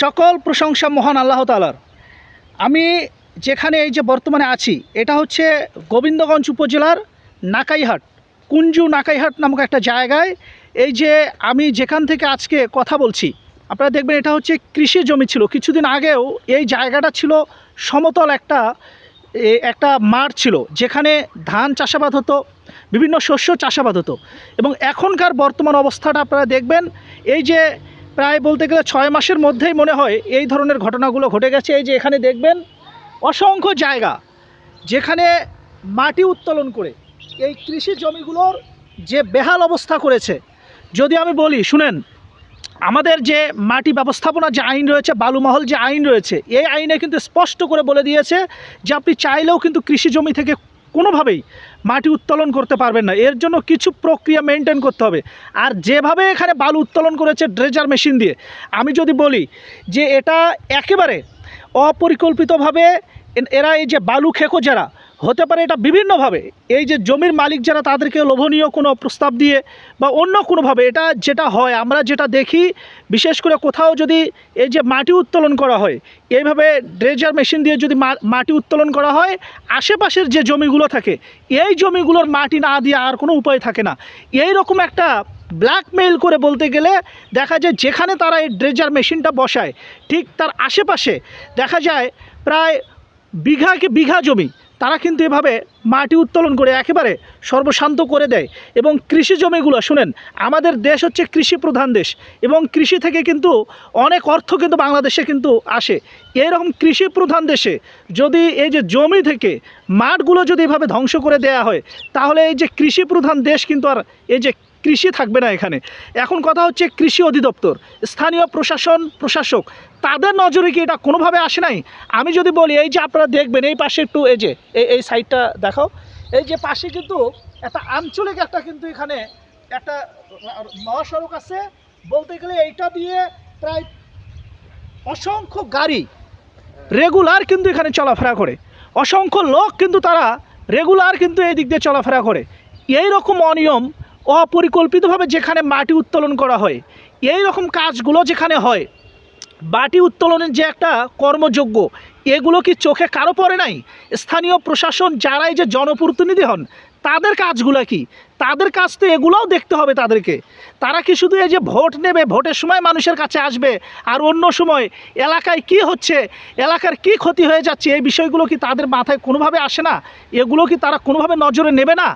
সকল প্রশংসা মহান আল্লাহ তালার আমি যেখানে এই যে বর্তমানে আছি, এটা হচ্ছে গোবিন্দগঞ্জ উপজেলার নাকাইহাট, কুঞ্জু নাকাইহাট নামক একটা জায়গায়। এই যে আমি যেখান থেকে আজকে কথা বলছি, আপনারা দেখবেন এটা হচ্ছে কৃষি জমি ছিল। কিছুদিন আগেও এই জায়গাটা ছিল সমতল একটা একটা মাঠ ছিল, যেখানে ধান চাষাবাদ হতো, বিভিন্ন শস্য চাষাবাদ হতো। এবং এখনকার বর্তমান অবস্থাটা আপনারা দেখবেন, এই যে প্রায় বলতে গেলে ছয় মাসের মধ্যেই মনে হয় এই ধরনের ঘটনাগুলো ঘটে গেছে। এই যে এখানে দেখবেন অসংখ্য জায়গা যেখানে মাটি উত্তোলন করে এই কৃষি জমিগুলোর যে বেহাল অবস্থা করেছে। যদি আমি বলি, শুনেন, আমাদের যে মাটি ব্যবস্থাপনা যে আইন রয়েছে, বালুমহল যে আইন রয়েছে, এই আইনে কিন্তু স্পষ্ট করে বলে দিয়েছে যে আপনি চাইলেও কিন্তু কৃষি জমি থেকে কোনোভাবেই মাটি উত্তোলন করতে পারবেন না। এর জন্য কিছু প্রক্রিয়া মেনটেন করতে হবে। আর যেভাবে এখানে বালু উত্তোলন করেছে ড্রেজার মেশিন দিয়ে, আমি যদি বলি যে এটা একেবারে অপরিকল্পিতভাবে এরা এই যে বালু খেকো যারা হতে পারে এটা বিভিন্নভাবে। এই যে জমির মালিক যারা, তাদেরকে লোভনীয় কোনো প্রস্তাব দিয়ে বা অন্য কোনোভাবে এটা যেটা হয়, আমরা যেটা দেখি, বিশেষ করে কোথাও যদি এই যে মাটি উত্তোলন করা হয়, এইভাবে ড্রেজার মেশিন দিয়ে যদি মাটি উত্তোলন করা হয়, আশেপাশের যে জমিগুলো থাকে, এই জমিগুলোর মাটি না দিয়ে আর কোনো উপায় থাকে না। এই রকম একটা ব্ল্যাকমেইল করে বলতে গেলে দেখা যায় যেখানে তারা এই ড্রেজার মেশিনটা বসায়, ঠিক তার আশেপাশে দেখা যায় প্রায় বিঘাকে বিঘা জমি তারা কিন্তু এভাবে মাটি উত্তোলন করে একেবারে সর্বশান্ত করে দেয় এবং কৃষি জমিগুলো, শুনেন, আমাদের দেশ হচ্ছে কৃষি প্রধান দেশ এবং কৃষি থেকে কিন্তু অনেক অর্থ কিন্তু বাংলাদেশে কিন্তু আসে। এরকম কৃষি প্রধান দেশে যদি এই যে জমি থেকে মাঠগুলো যদি এভাবে ধ্বংস করে দেয়া হয়, তাহলে এই যে কৃষি প্রধান দেশ কিন্তু আর এই যে কৃষি থাকবে না এখানে। এখন কথা হচ্ছে কৃষি অধিদপ্তর, স্থানীয় প্রশাসন, প্রশাসক, তাদের নজরে কি এটা কোনোভাবে আসে নাই? আমি যদি বলি, এই যে আপনারা দেখবেন, এই পাশে একটু, এই যে, এই এই সাইডটা দেখাও। এই যে পাশে কিন্তু একটা আঞ্চলিক একটা কিন্তু এখানে একটা মহাসড়ক আছে। বলতে গেলে এইটা দিয়ে প্রায় অসংখ্য গাড়ি রেগুলার কিন্তু এখানে চলাফেরা করে। অসংখ্য লোক কিন্তু তারা রেগুলার কিন্তু এই দিক দিয়ে চলাফেরা করে। এই রকম অনিয়ম অপরিকল্পিতভাবে যেখানে মাটি উত্তোলন করা হয় এই রকম কাজগুলো যেখানে হয় বাটি উত্তোলনের যে একটা কর্মযোগ্য, এগুলো কি চোখে কারও পড়ে নাই? স্থানীয় প্রশাসন যারাই যে জনপ্রতিনিধি হন, তাদের কাজগুলো কি? তাদের কাজ তো এগুলোও দেখতে হবে তাদেরকে। তারা কি শুধু এই যে ভোট নেবে, ভোটের সময় মানুষের কাছে আসবে, আর অন্য সময় এলাকায় কি হচ্ছে, এলাকার কি ক্ষতি হয়ে যাচ্ছে, এই বিষয়গুলো কি তাদের মাথায় কোনোভাবে আসে না? এগুলো কি তারা কোনোভাবে নজরে নেবে না?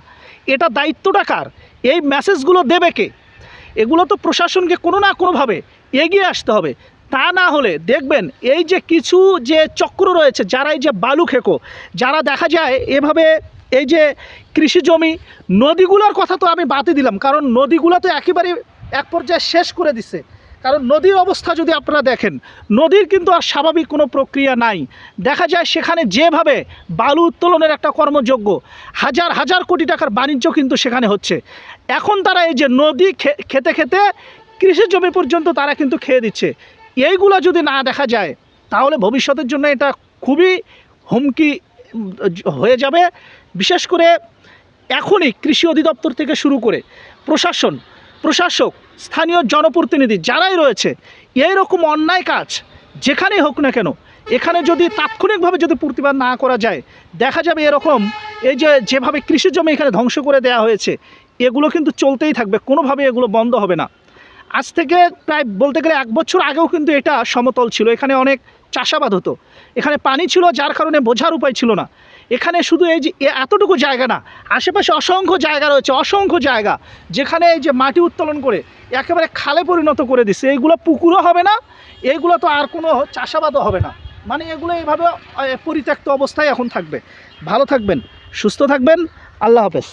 এটা দায়িত্বটা কার? এই মেসেজগুলো দেবে কে? এগুলো তো প্রশাসনকে কোনো না কোনোভাবে এগিয়ে আসতে হবে। তা না হলে দেখবেন এই যে কিছু যে চক্র রয়েছে, যারা এই যে বালু খেকো, যারা দেখা যায় এভাবে এই যে কৃষি জমি, নদীগুলোর কথা তো আমি বাতি দিলাম, কারণ নদীগুলো তো একেবারে এক পর্যায়ে শেষ করে দিচ্ছে কারণ নদীর অবস্থা যদি আপনারা দেখেন, নদীর কিন্তু আর স্বাভাবিক কোনো প্রক্রিয়া নাই। দেখা যায় সেখানে যেভাবে বালু উত্তোলনের একটা কর্মযোগ্য হাজার হাজার কোটি টাকার বাণিজ্য কিন্তু সেখানে হচ্ছে। এখন তারা এই যে নদী খেতে খেতে কৃষি জমি পর্যন্ত তারা কিন্তু খেয়ে দিচ্ছে। এইগুলো যদি না দেখা যায়, তাহলে ভবিষ্যতের জন্য এটা খুবই হুমকি, হয়ে যাবে। বিশেষ করে এখনই কৃষি অধিদপ্তর থেকে শুরু করে প্রশাসন, প্রশাসক স্থানীয় জনপ্রতিনিধি যারাই রয়েছে এই রকম অন্যায় কাজ যেখানেই হোক না কেন, এখানে যদি তাৎক্ষণিকভাবে যদি প্রতিবাদ না করা যায়, দেখা যাবে এরকম এই যে যেভাবে কৃষি জমি এখানে ধ্বংস করে দেওয়া হয়েছে, এগুলো কিন্তু চলতেই থাকবে, কোনোভাবে এগুলো বন্ধ হবে না। আজ থেকে প্রায় বলতে গেলে এক বছর আগেও কিন্তু এটা সমতল ছিল, এখানে অনেক চাষাবাদ হতো। এখানে পানি ছিল, যার কারণে বোঝার উপায় ছিল না। এখানে শুধু এই যে এতটুকু জায়গা না, আশেপাশে অসংখ্য জায়গা রয়েছে, অসংখ্য জায়গা, যেখানে এই যে মাটি উত্তোলন করে একেবারে খালে পরিণত করে দিচ্ছে এইগুলো পুকুরও হবে না, এইগুলো তো আর কোনো চাষাবাদও হবে না। মানে এগুলো এইভাবে পরিত্যক্ত অবস্থায় এখন থাকবে। ভালো থাকবেন, সুস্থ থাকবেন, আল্লাহ হাফেজ।